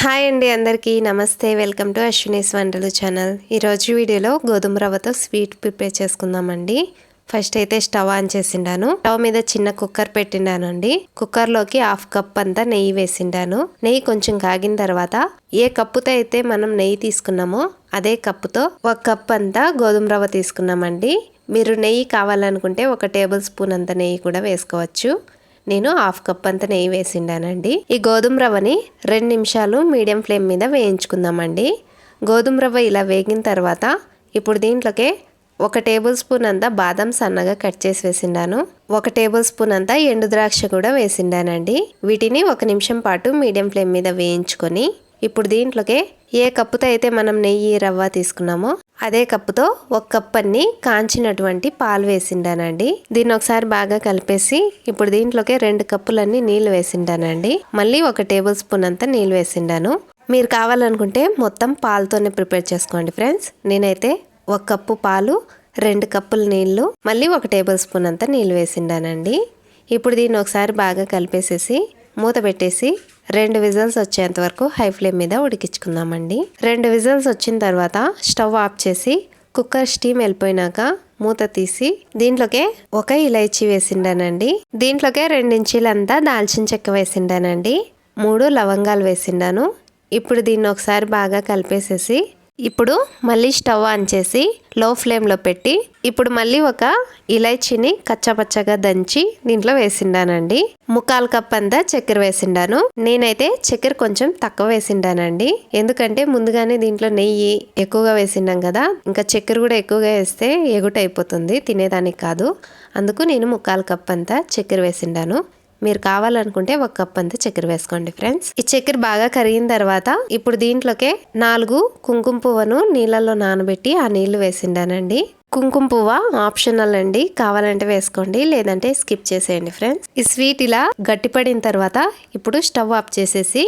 Hi అండి అందరికీ. నమస్తే. వెల్కమ్ టు అశ్వినీస్ వంటలు ఛానల్. ఈరోజు వీడియోలో గోధుమ రవ్వతో స్వీట్ ప్రిపేర్ చేసుకుందామండి. ఫస్ట్ అయితే స్టవ్ ఆన్ చేసిండాను. స్టవ్ మీద చిన్న కుక్కర్ పెట్టిండానండి. కుక్కర్లోకి హాఫ్ కప్ అంతా నెయ్యి వేసిండాను. నెయ్యి కొంచెం కాగిన తర్వాత ఏ కప్పుతో అయితే మనం నెయ్యి తీసుకున్నామో అదే కప్పుతో ఒక కప్ అంతా గోధుమ రవ్వ తీసుకున్నామండి. మీరు నెయ్యి కావాలనుకుంటే ఒక టేబుల్ స్పూన్ అంత నెయ్యి కూడా వేసుకోవచ్చు. నేను హాఫ్ కప్ అంత నెయ్యి వేసిండానండి. ఈ గోధుమ రవ్వని రెండు నిమిషాలు మీడియం ఫ్లేమ్ మీద వేయించుకుందామండి. గోధుమ రవ్వ ఇలా వేగిన తర్వాత ఇప్పుడు దీంట్లోకే ఒక టేబుల్ స్పూన్ అంతా బాదం సన్నగా కట్ చేసి వేసిండాను. ఒక టేబుల్ స్పూన్ అంతా ఎండు ద్రాక్ష కూడా వేసిండానండి. వీటిని ఒక నిమిషం పాటు మీడియం ఫ్లేమ్ మీద వేయించుకొని ఇప్పుడు దీంట్లోకే ఏ కప్పుతో అయితే మనం నెయ్యి రవ్వ తీసుకున్నామో అదే కప్పుతో ఒక కప్ అన్ని కాంచినటువంటి పాలు వేసిండానండి. దీన్ని ఒకసారి బాగా కలిపేసి ఇప్పుడు దీంట్లోకి రెండు కప్పులన్నీ నీళ్ళు వేసిండానండి. మళ్ళీ ఒక టేబుల్ స్పూన్ అంతా నీళ్ళు వేసిండాను. మీరు కావాలనుకుంటే మొత్తం పాలతోనే ప్రిపేర్ చేసుకోండి ఫ్రెండ్స్. నేనైతే ఒక కప్పు పాలు రెండు కప్పుల నీళ్ళు మళ్ళీ ఒక టేబుల్ స్పూన్ అంతా నీళ్ళు వేసిండానండి. ఇప్పుడు దీన్ని ఒకసారి బాగా కలిపేసేసి మూత పెట్టేసి రెండు విజిల్స్ వచ్చేంత వరకు హై ఫ్లేమ్ మీద ఉడికించుకుందామండి. రెండు విజిల్స్ వచ్చిన తర్వాత స్టవ్ ఆఫ్ చేసి కుక్కర్ స్టీమ్ వెళ్ళిపోయినాక మూత తీసి దీంట్లోకే ఒక ఇలైచి వేసిండానండి. దీంట్లోకే రెండించీలంతా దాల్చిన చెక్క వేసిండానండి. మూడు లవంగాలు వేసిండాను. ఇప్పుడు దీన్ని ఒకసారి బాగా కలిపేసేసి ఇప్పుడు మళ్ళీ స్టవ్ ఆన్ చేసి లో ఫ్లేమ్లో పెట్టి ఇప్పుడు మళ్ళీ ఒక ఇలైచిని కచ్చపచ్చగా దంచి దీంట్లో వేసిండానండి. ముక్కాలు కప్ అంతా చక్కెర వేసిండాను. నేనైతే చక్కెర కొంచెం తక్కువ వేసిండానండి. ఎందుకంటే ముందుగానే దీంట్లో నెయ్యి ఎక్కువగా వేసిండాం కదా ఇంకా చక్కెర కూడా ఎక్కువగా వేస్తే ఎగుట అయిపోతుంది తినేదానికి కాదు. అందుకు నేను ముక్కాలు కప్ అంతా చక్కెర వేసిండాను. మీరు కావాలనుకుంటే ఒక కప్ అంతా చక్కెర వేసుకోండి ఫ్రెండ్స్. ఈ చక్కెర బాగా కరిగిన తర్వాత ఇప్పుడు దీంట్లోకే నాలుగు కుంకుమ పువ్వును నీళ్ళల్లో నానబెట్టి ఆ నీళ్ళు వేసిండానండి. కుంకుమ పువ్వ ఆప్షనల్ అండి. కావాలంటే వేసుకోండి లేదంటే స్కిప్ చేసేయండి ఫ్రెండ్స్. ఈ స్వీట్ ఇలా గట్టిపడిన తర్వాత ఇప్పుడు స్టవ్ ఆఫ్ చేసేసి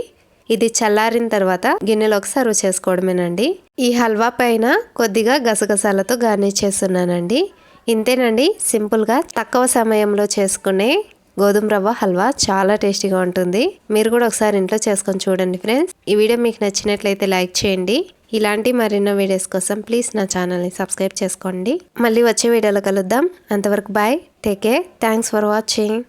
ఇది చల్లారిన తర్వాత గిన్నెలోకి సర్వ్ చేసుకోవడమేనండి. ఈ హల్వా పైన కొద్దిగా గసగసాలతో గార్నిష్ చేస్తున్నానండి. ఇంతేనండి సింపుల్గా తక్కువ సమయంలో చేసుకునే గోధుమ రవ్వ హల్వా చాలా టేస్టీగా ఉంటుంది. మీరు కూడా ఒకసారి ఇంట్లో చేసుకొని చూడండి ఫ్రెండ్స్. ఈ వీడియో మీకు నచ్చినట్లయితే లైక్ చేయండి. ఇలాంటి మరెన్నో వీడియోస్ కోసం ప్లీజ్ నా ఛానల్ని సబ్స్క్రైబ్ చేసుకోండి. మళ్ళీ వచ్చే వీడియోలో కలుద్దాం. అంతవరకు bye. Take care. Thanks for watching.